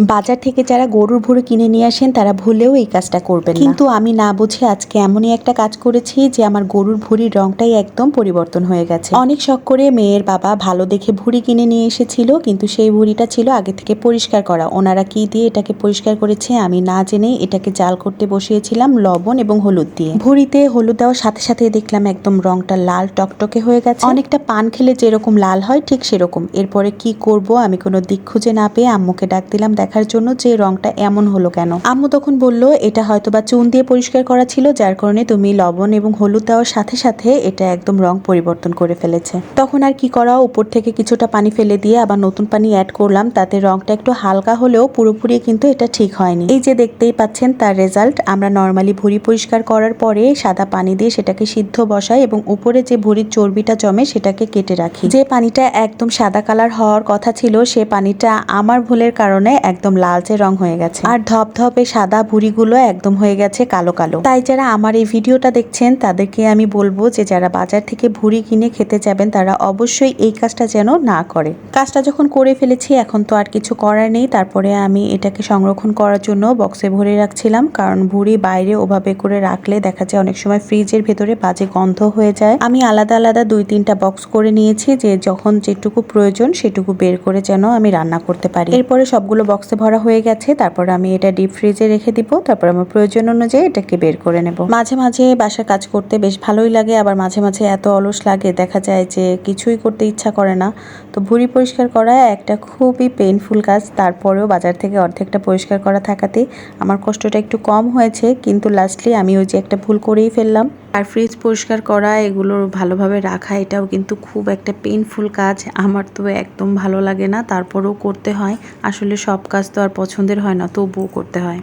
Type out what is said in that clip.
বাজার থেকে যারা গরুর ভুড়ি কিনে নিয়ে আসেন তারা ভুলেও এই কাজটা করবেন কিন্তু আমি না বুঝে আজকে এমনই একটা কাজ করেছি যে আমার গরুর ভুড়ির রংটাই একদম পরিবর্তন হয়ে গেছে। অনেক শখ করে মেয়ের বাবা ভালো দেখে ভুড়ি কিনে নিয়ে এসেছিল কিন্তু সেই ভুড়িটা ছিল আগে থেকে পরিষ্কার করা। ওনারা কি দিয়ে এটাকে পরিষ্কার করেছে আমি না জেনে এটাকে জাল করতে বসিয়েছিলাম লবণ এবং হলুদ দিয়ে। ভুড়িতে হলুদ দেওয়ার সাথে সাথে দেখলাম একদম রংটা লাল টকটকে হয়ে গেছে। অনেকটা পান খেলে যেরকম লাল হয় ঠিক সেরকম। এরপরে কি করব আমি কোনো দিক খুঁজে না পেয়ে আম্মুকে ডাক দিলাম দেখার জন্য যে রংটা এমন হলো কেন। আম্মু তখন বলল, এটা হয়তো বা চুন দিয়ে পরিষ্কার করা ছিল, যার কারণে তুমি লবণ এবং হলুদ দেওয়ার সাথে সাথে এটা একদম রং পরিবর্তন করে ফেলেছে। তখন আর কি করা, উপর থেকে কিছুটা পানি ফেলে দিয়ে আবার নতুন পানি অ্যাড করলাম, তাতে রংটা একটু হালকা হলেও পুরোপুরি কিন্তু এটা ঠিক হয়নি। এই যে দেখতেই পাচ্ছেন তার রেজাল্ট আমরা নর্মালি ভুঁড়ি পরিষ্কার করার পরে সাদা পানি দিয়ে সেটাকে সিদ্ধ বসাই এবং উপরে যে ভুঁড়ির চর্বিটা জমে সেটাকে কেটে রাখি। যে পানিটা একদম সাদা কালার হওয়ার কথা ছিল, সে পানিটা আমার ভুলের কারণে একদম লালচে রং হয়ে গেছে। আর ধপধপে সাদা ভুঁড়িগুলো একদম হয়ে গেছে কালো কালো। তাই যারা আমার এই ভিডিওটা দেখছেন, তাদেরকে আমি বলব যে যারা বাজার থেকে ভুঁড়ি কিনে খেতে যাবেন, তারা অবশ্যই এই কাজটা যেন না করে। কাজটা যখন করে ফেলেছি, এখন তো আর কিছু করার নেই। তারপরে আমি এটাকে সংরক্ষণ করার জন্য বক্সে ভরে রাখছিলাম, কারণ ভুঁড়ি বাইরে ওভাবে করে রাখলে দেখা যায় অনেক সময় ফ্রিজের ভেতরে বাজে গন্ধ হয়ে যায়। আমি আলাদা আলাদা দুই তিনটা বক্স করে নিয়েছি যে যখন যেটুকু প্রয়োজন, সেটুকু বের করে যেন আমি রান্না করতে পারি। এরপরে সবগুলো বক্সে ভরা হয়ে গেছে, তারপর আমি এটা ডিপ ফ্রিজে রেখে দিব, তারপর আমার প্রয়োজন অনুযায়ী এটাকে বের করে নেব। মাঝে মাঝে বাসার কাজ করতে বেশ ভালোই লাগে, আবার মাঝে মাঝে এত অলস লাগে, দেখা যায় যে কিছুই করতে ইচ্ছা করে না। তো ভুঁড়ি পরিষ্কার করা একটা খুবই পেইনফুল কাজ, তারপরেও বাজার থেকে অর্ধেকটা পরিষ্কার করা থাকাতে আমার কষ্টটা একটু কম হয়েছে, কিন্তু লাস্টলি আমি ওই যে একটা ভুল করেই ফেললাম। আর ফ্রিজ পরিষ্কার করা, এগুলো ভালোভাবে রাখা, এটাও কিন্তু খুব একটা পেইনফুল কাজ। আমার তো একদম ভালো লাগে না, তারপরেও করতে হয়। আসলে সব কাজ তো আর পছন্দের হয় না, তবুও করতে হয়।